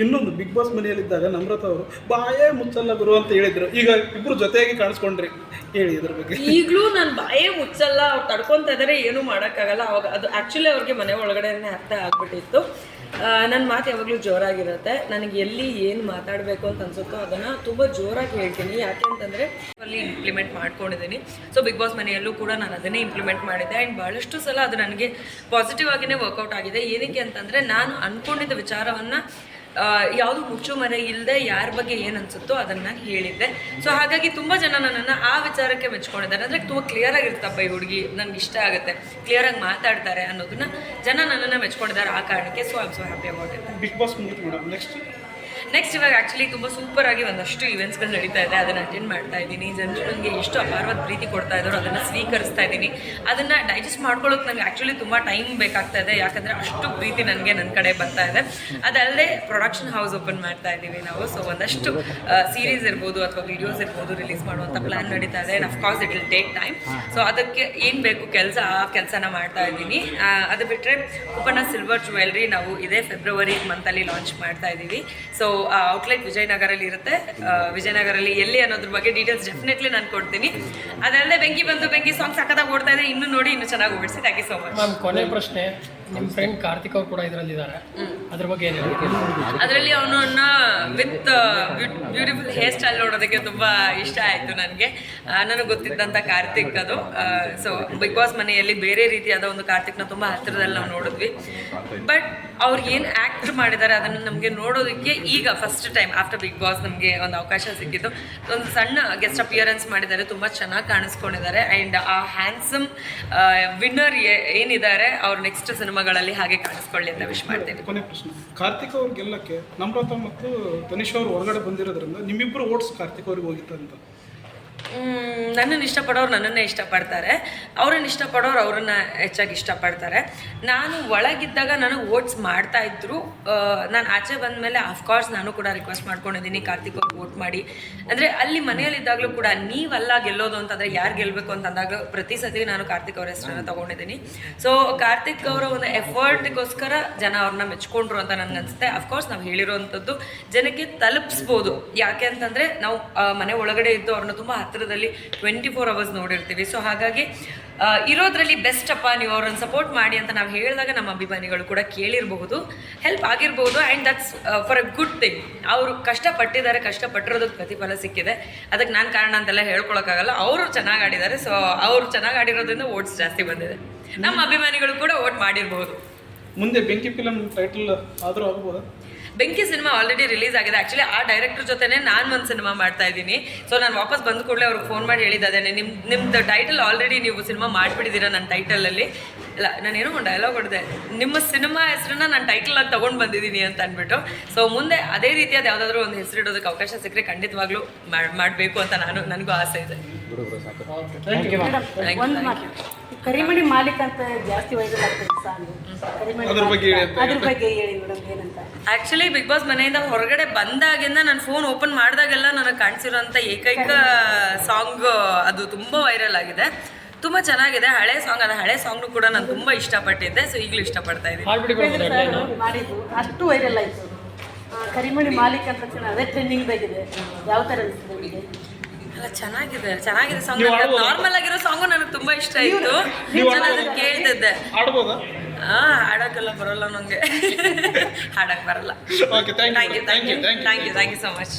ಇನ್ನೊಂದು big boss ಮನೆಯಲ್ಲಿದ್ದಾಗ Namrata ಅವರು, ಬಾಯೇ ಮುಚ್ಚಲ್ಲ ಗುರು ಅಂತ ಹೇಳಿದ್ರು. ಈಗ ಇಬ್ರು ಜೊತೆಯಾಗಿ ಕಾಣಿಸ್ಕೊಂಡ್ರಿ. ಹೇಳಿ ಇದ್ರ ಬಗ್ಗೆ. ಈಗಲೂ ನಾನು ಬಾಯೇ ಮುಚ್ಚಲ್ಲ, ಅವ್ರು ತಡ್ಕೊತಾ ಇದ್ದಾರೆ ಏನೂ ಮಾಡೋಕ್ಕಾಗಲ್ಲ. ಅವಾಗ ಅದು ಆ್ಯಕ್ಚುಲಿ ಅವ್ರಿಗೆ ಮನೆ ಒಳಗಡೆನೇ ಅರ್ಥ ಆಗ್ಬಿಟ್ಟಿತ್ತು. ನನ್ನ ಮಾತು ಯಾವಾಗಲೂ ಜೋರಾಗಿರುತ್ತೆ. ನನಗೆ ಎಲ್ಲಿ ಏನು ಮಾತಾಡಬೇಕು ಅಂತ ಅನ್ಸುತ್ತೋ ಅದನ್ನು ತುಂಬ ಜೋರಾಗಿ ಹೇಳ್ತೀನಿ. ಯಾಕೆ ಅಂತಂದರೆ ಅಲ್ಲಿ ಇಂಪ್ಲಿಮೆಂಟ್ ಮಾಡ್ಕೊಂಡಿದ್ದೀನಿ ಸೊ ಬಿಗ್ ಬಾಸ್ ಮನೆಯಲ್ಲೂ ಕೂಡ ನಾನು ಅದನ್ನೇ ಇಂಪ್ಲಿಮೆಂಟ್ ಮಾಡಿದ್ದೆ. ಆ್ಯಂಡ್ ಭಾಳಷ್ಟು ಸಲ ಅದು ನನಗೆ ಪಾಸಿಟಿವ್ ಆಗಿಯೇ ವರ್ಕೌಟ್ ಆಗಿದೆ. ಏನಕ್ಕೆ ಅಂತಂದರೆ, ನಾನು ಅಂದ್ಕೊಂಡಿದ್ದ ವಿಚಾರವನ್ನು ಯಾವುದು ಮುಚ್ಚು ಮರೆ ಇಲ್ಲದೆ ಯಾರ ಬಗ್ಗೆ ಏನು ಅನಿಸುತ್ತೋ ಅದನ್ನು ನಾನು ಹೇಳಿದ್ದೆ. ಸೊ ಹಾಗಾಗಿ ತುಂಬ ಜನ ನನ್ನನ್ನು ಆ ವಿಚಾರಕ್ಕೆ ಮೆಚ್ಕೊಂಡಿದ್ದಾರೆ. ಅಂದರೆ ತುಂಬ ಕ್ಲಿಯರ್ ಆಗಿರ್ತಪ್ಪ ಈ ಹುಡುಗಿ ನನಗೆ ಇಷ್ಟ ಆಗುತ್ತೆ. ಕ್ಲಿಯರ್ ಆಗಿ ಮಾತಾಡ್ತಾರೆ ಅನ್ನೋದನ್ನ ಜನ ನನ್ನನ್ನು ಮೆಚ್ಕೊಂಡಿದ್ದಾರೆ ಆ ಕಾರಣಕ್ಕೆ. So I'm so happy about it big boss next next ಇವಾಗ ಆ್ಯಕ್ಚುಲಿ ತುಂಬ ಆಗಿ ಒಂದಷ್ಟು ಇವೆಂಟ್ಸ್ಗಳು ನಡೀತಾ ಇದೆ. ಅದನ್ನು ಅಟೆಂಡ್ ಮಾಡ್ತಾ ಇದ್ದೀನಿ. ಜನರು ನನಗೆ ಎಷ್ಟು ಅಪಾರವಾದ ಪ್ರೀತಿ ಕೊಡ್ತಾ ಇದ್ದಾರೋ ಅದನ್ನು ಸ್ವೀಕರಿಸ್ತಾ ಇದ್ದೀನಿ. ಅದನ್ನು ಡೈಜೆಸ್ಟ್ ಮಾಡ್ಕೊಳ್ಳೋಕೆ ನನಗೆ ಆ್ಯಕ್ಚುಲಿ ತುಂಬ ಟೈಮ್ ಬೇಕಾಗ್ತಾ ಇದೆ. ಯಾಕಂದರೆ ಅಷ್ಟು ಪ್ರೀತಿ ನನಗೆ ನನ್ನ ಕಡೆ ಬರ್ತಾ ಇದೆ. ಅದಲ್ಲದೆ ಪ್ರೊಡಕ್ಷನ್ ಹೌಸ್ ಓಪನ್ ಮಾಡ್ತಾ ಇದ್ದೀವಿ ನಾವು. ಸೊ ಒಂದಷ್ಟು ಸೀರೀಸ್ ಇರ್ಬೋದು ಅಥವಾ ವಿಡಿಯೋಸ್ ಇರ್ಬೋದು ರಿಲೀಸ್ ಮಾಡುವಂಥ ಪ್ಲ್ಯಾನ್ ನಡೀತಾ ಇದೆ. And of course it will take time so ಅದಕ್ಕೆ ಏನು ಬೇಕು ಕೆಲಸ, ಆ ಕೆಲಸನ ಮಾಡ್ತಾ ಇದ್ದೀನಿ. ಅದು ಬಿಟ್ಟರೆ ಉಪನ ಸಿಲ್ವರ್ ಜ್ಯುವೆಲ್ರಿ ನಾವು ಇದೇ ಫೆಬ್ರವರಿ ಮಂತಲ್ಲಿ ಲಾಂಚ್ ಮಾಡ್ತಾ ಇದ್ದೀವಿ. ಸೊ ಔಟ್ಲೆಟ್ ವಿಜಯನಗರಲ್ಲಿ ಇರುತ್ತೆ. ಆ, ವಿಜಯನಗರಲ್ಲಿ ಎಲ್ಲಿ ಅನ್ನೋದ್ರ ಬಗ್ಗೆ ಡೀಟೇಲ್ಸ್ ಡೆಫಿನೆಟ್ಲಿ ನಾನು ಕೊಡ್ತೀನಿ. ಅದಲ್ಲದೆ ಬೆಂಕಿ ಬಂದು ಬೆಂಕಿ ಸಾಂಗ್ ಸಖತ್ತಾಗಿ ಓಡ್ತಾ ಇದೆ ಇನ್ನು ನೋಡಿ ಇನ್ನು ಚೆನ್ನಾಗಿ ಓಡಿಸಿ thank you so much ma'am ಕೊನೆ ಪ್ರಶ್ನೆ ನಿಮ್ಮ ಫ್ರೆಂಡ್ ಕಾರ್ತಿಕ್ ಅವ್ರು ಕೂಡ ಇದರಲ್ಲಿದ್ದಾರೆ. ಅದ್ರ ಬಗ್ಗೆ ಏನು ಅವನು ಅದರಲ್ಲಿ ಅವನನ್ನ ವಿತ್ ಬ್ಯೂಟಿಫುಲ್ ಹೇರ್ ಸ್ಟೈಲ್ ನೋಡೋದಕ್ಕೆ ತುಂಬ ಇಷ್ಟ ಆಯಿತು ನನಗೆ. ನನಗೆ ಗೊತ್ತಿದ್ದಂಥ ಕಾರ್ತಿಕ್ ಅದು. ಸೊ ಬಿಗ್ ಬಾಸ್ ಮನೆಯಲ್ಲಿ ಬೇರೆ ರೀತಿಯಾದ ಒಂದು ಕಾರ್ತಿಕ್ನ ತುಂಬ ಹತ್ತಿರದಲ್ಲಿ ನಾವು ನೋಡಿದ್ವಿ. ಬಟ್ ಅವ್ರು ಏನು ಆ್ಯಕ್ಟ್ ಮಾಡಿದ್ದಾರೆ ಅದನ್ನು ನಮಗೆ ನೋಡೋದಕ್ಕೆ ಈಗ first time after big boss ನಮಗೆ ಒಂದು ಅವಕಾಶ ಸಿಕ್ಕಿತ್ತು ಒಂದು ಸಣ್ಣ ಗೆಸ್ಟ್ ಅಪಿಯರೆನ್ಸ್ ಮಾಡಿದ್ದಾರೆ, ತುಂಬ ಚೆನ್ನಾಗಿ ಕಾಣಿಸ್ಕೊಂಡಿದ್ದಾರೆ. ಆ್ಯಂಡ್ ಆ ಹ್ಯಾಂಡ್ಸಮ್ ವಿನ್ನರ್ ಏನಿದ್ದಾರೆ ಅವ್ರು ನೆಕ್ಸ್ಟ್ ಸಿನಿಮಾಗಳಲ್ಲಿ ಹಾಗೆ ಕಾಣಿಸ್ಕೊಳ್ಳಿ ಅಂತ ವಿಶ್ ಮಾಡ್ತೀನಿ. ಕೊನೆ ಕಾರ್ತಿಕ್ ಅವ್ರಿಗೆಲ್ಲಕ್ಕೆ ನಮ್ರತ ಮತ್ತು ತನಿಷ್ ಅವರು ಹೊರಗಡೆ ಬಂದಿರೋದ್ರಿಂದ ನಿಮ್ಮಿಬ್ಬರು ಓಟ್ಸ್ ಕಾರ್ತಿಕ್ ಅವ್ರಿಗೆ ಹೋಗಿತ್ತು ಅಂತ. ಮ್, ನನ್ನನ್ನು ಇಷ್ಟಪಡೋರು ನನ್ನನ್ನೇ ಇಷ್ಟಪಡ್ತಾರೆ. ಅವ್ರನ್ನ ಇಷ್ಟಪಡೋರು ಅವ್ರನ್ನ ಹೆಚ್ಚಾಗಿ ಇಷ್ಟಪಡ್ತಾರೆ. ನಾನು ಒಳಗಿದ್ದಾಗ ನನಗೆ ವೋಟ್ಸ್ ಮಾಡ್ತಾ ಇದ್ರು. ನಾನು ಆಚೆ ಬಂದ ಮೇಲೆ ಅಫ್ಕೋರ್ಸ್ ನಾನು ಕೂಡ ರಿಕ್ವೆಸ್ಟ್ ಮಾಡ್ಕೊಂಡಿದ್ದೀನಿ, ಕಾರ್ತಿಕ್ ಅವ್ರಿಗೆ ವೋಟ್ ಮಾಡಿ. ಅಂದರೆ ಅಲ್ಲಿ ಮನೆಯಲ್ಲಿದ್ದಾಗಲೂ ಕೂಡ ನೀವಲ್ಲ ಗೆಲ್ಲೋದು ಅಂತಂದರೆ ಯಾರು ಗೆಲ್ಲಬೇಕು ಅಂತ ಅಂದಾಗ ಪ್ರತಿ ಸತಿ ನಾನು ಕಾರ್ತಿಕ್ ಅವ್ರ ಹೆಸರನ್ನು ತಗೊಂಡಿದ್ದೀನಿ. ಸೊ ಕಾರ್ತಿಕ್ ಅವರ ಒಂದು ಎಫರ್ಟ್ಗೋಸ್ಕರ ಜನ ಅವ್ರನ್ನ ಮೆಚ್ಕೊಂಡ್ರು ಅಂತ ನನಗೆ ಅನಿಸುತ್ತೆ ಅಫ್ಕೋರ್ಸ್ ನಾವು ಹೇಳಿರೋವಂಥದ್ದು ಜನಕ್ಕೆ ತಲುಪಿಸ್ಬೋದು. ಯಾಕೆ ಅಂತಂದರೆ ನಾವು ಮನೆ ಒಳಗಡೆ ಇದ್ದು ಅವ್ರನ್ನ ತುಂಬ ಹತ್ತಿರದಲ್ಲಿ ಟ್ವೆಂಟಿ ಫೋರ್ ಅವರ್ಸ್ ನೋಡಿರ್ತೀವಿ. ಸೊ ಹಾಗಾಗಿ ಇರೋದ್ರಲ್ಲಿ ಬೆಸ್ಟ್ ಅಪ್ಪ, ನೀವು ಅವ್ರನ್ನ ಸಪೋರ್ಟ್ ಮಾಡಿ ಅಂತ ನಾವು ಹೇಳಿದಾಗ ನಮ್ಮ ಅಭಿಮಾನಿಗಳು ಕೂಡ ಕೇಳಿರಬಹುದು ಹೆಲ್ಪ್ ಆಗಿರ್ಬೋದು and that's for a good thing ಅವರು ಕಷ್ಟಪಟ್ಟಿದ್ದಾರೆ, ಕಷ್ಟಪಟ್ಟಿರೋದಕ್ಕೆ ಪ್ರತಿಫಲ ಸಿಕ್ಕಿದೆ. ಅದಕ್ಕೆ ನಾನು ಕಾರಣ ಅಂತೆಲ್ಲ ಹೇಳ್ಕೊಳಕ್ಕಾಗಲ್ಲ. ಅವರು ಚೆನ್ನಾಗಿ ಆಡಿದ್ದಾರೆ. ಸೊ ಅವರು ಚೆನ್ನಾಗಿ ಆಡಿರೋದ್ರಿಂದ ಓಟ್ಸ್ ಜಾಸ್ತಿ ಬಂದಿದೆ. ನಮ್ಮ ಅಭಿಮಾನಿಗಳು ಕೂಡ ಓಟ್ ಮಾಡಿರಬಹುದು. ಮುಂದೆ ಬೆಂಕಿ ಫಿಲಮ್ ಟೈಟಲ್ ಆದರೂ ಆಗ್ಬೋದಾ? ಬೆಂಕಿ ಸಿನಿಮಾ ಆಲ್ರೆಡಿ ರಿಲೀಸ್ ಆಗಿದೆ. ಆ್ಯಕ್ಚುಲಿ ಆ ಡೈರೆಕ್ಟರ್ ಜೊತೆನೇ ನಾನು ಒಂದು ಸಿನಿಮಾ ಮಾಡ್ತಾ ಇದ್ದೀನಿ. ಸೊ ನಾನು ವಾಪಸ್ ಬಂದ ಕೂಡಲೇ ಅವ್ರಿಗೆ ಫೋನ್ ಮಾಡಿ ಹೇಳಿದ್ದೇನೆ ನಿಮ್ಮ ನಿಮ್ಮದು ಟೈಟಲ್ ಆಲ್ರೆಡಿ ನೀವು ಸಿನಿಮಾ ಮಾಡಿಬಿಟ್ಟಿದ್ದೀರಾ ನನ್ನ ಟೈಟಲಲ್ಲಿ ಇಲ್ಲ, ನಾನೇನೋ ಒಂದು ಡೈಲಾಗ್ ಹೊಡೆದೆ. ನಿಮ್ಮ ಸಿನಿಮಾ ಹೆಸರನ್ನ ನಾನು ಟೈಟಲಾಗಿ ತೊಗೊಂಡು ಬಂದಿದ್ದೀನಿ ಅಂತ ಅಂದ್ಬಿಟ್ಟು. ಸೊ ಮುಂದೆ ಅದೇ ರೀತಿಯಾದ ಯಾವುದಾದ್ರೂ ಒಂದು ಹೆಸರಿಡೋದಕ್ಕೆ ಅವಕಾಶ ಸಿಕ್ಕರೆ ಖಂಡಿತವಾಗ್ಲೂ ಮಾಡಬೇಕು ಅಂತ ನಾನು, ನನಗೂ ಆಸೆ ಇದೆ. ಥ್ಯಾಂಕ್ ಯು ಮ್ಯಾಮ್ ಒಂದು thank ಕರಿಮಣಿ ಮಾಲೀಕ ಅಂತ ಜಾಸ್ತಿ ವೈರಲ್ ಆ್ಯಕ್ಚುಲಿ ಬಿಗ್ ಬಾಸ್ ಮನೆಯಿಂದ ಹೊರಗಡೆ ಬಂದಾಗಿಂದ ನಾನು ಫೋನ್ ಓಪನ್ ಮಾಡಿದಾಗೆಲ್ಲ ನನಗೆ ಕಾಣಿಸಿರೋಂಥ ಏಕೈಕ ಸಾಂಗ್ ಅದು ತುಂಬ ವೈರಲ್ ಆಗಿದೆ. ತುಂಬ ಚೆನ್ನಾಗಿದೆ. ಹಳೆ ಸಾಂಗ್ ಅದು ಹಳೆ ಸಾಂಗ್ನು ಕೂಡ ನಾನು ತುಂಬ ಇಷ್ಟಪಟ್ಟಿದ್ದೆ. ಸೊ ಈಗಲೂ ಇಷ್ಟಪಡ್ತಾ ಇದ್ದೀನಿ ಅಷ್ಟು ವೈರಲ್ ಆಯಿತು. ಕರಿಮಣಿ ಮಾಲೀಕ ಅಂತ ಅದೇ ಟ್ರೆಂಡಿಂಗ್ ಬೇಕಿದೆ ಯಾವ ಥರ ಅನಿಸ್ತದೆ ನಿಮಗೆ? ಅಲ್ಲ ಚೆನ್ನಾಗಿದೆ ಚೆನ್ನಾಗಿದೆ ಸಾಂಗ್ ನಾರ್ಮಲ್ ಆಗಿರೋ ಸಾಂಗು ನನಗೆ ತುಂಬಾ ಇಷ್ಟ ಆಯ್ತು. ನಾನು ಅದನ್ನ ಕೇಳ್ತಿದ್ದೆ. ಆಡ್ಬೋದಾ ಆ ಹಾಡಕ್ಕೆಲ್ಲ ಬರಲ್ಲ ನಂಗೆ. ಹಾಡಕ್ ಬರಲ್ಲ. Okay thank thank you you thank you thank you thank you thank you so much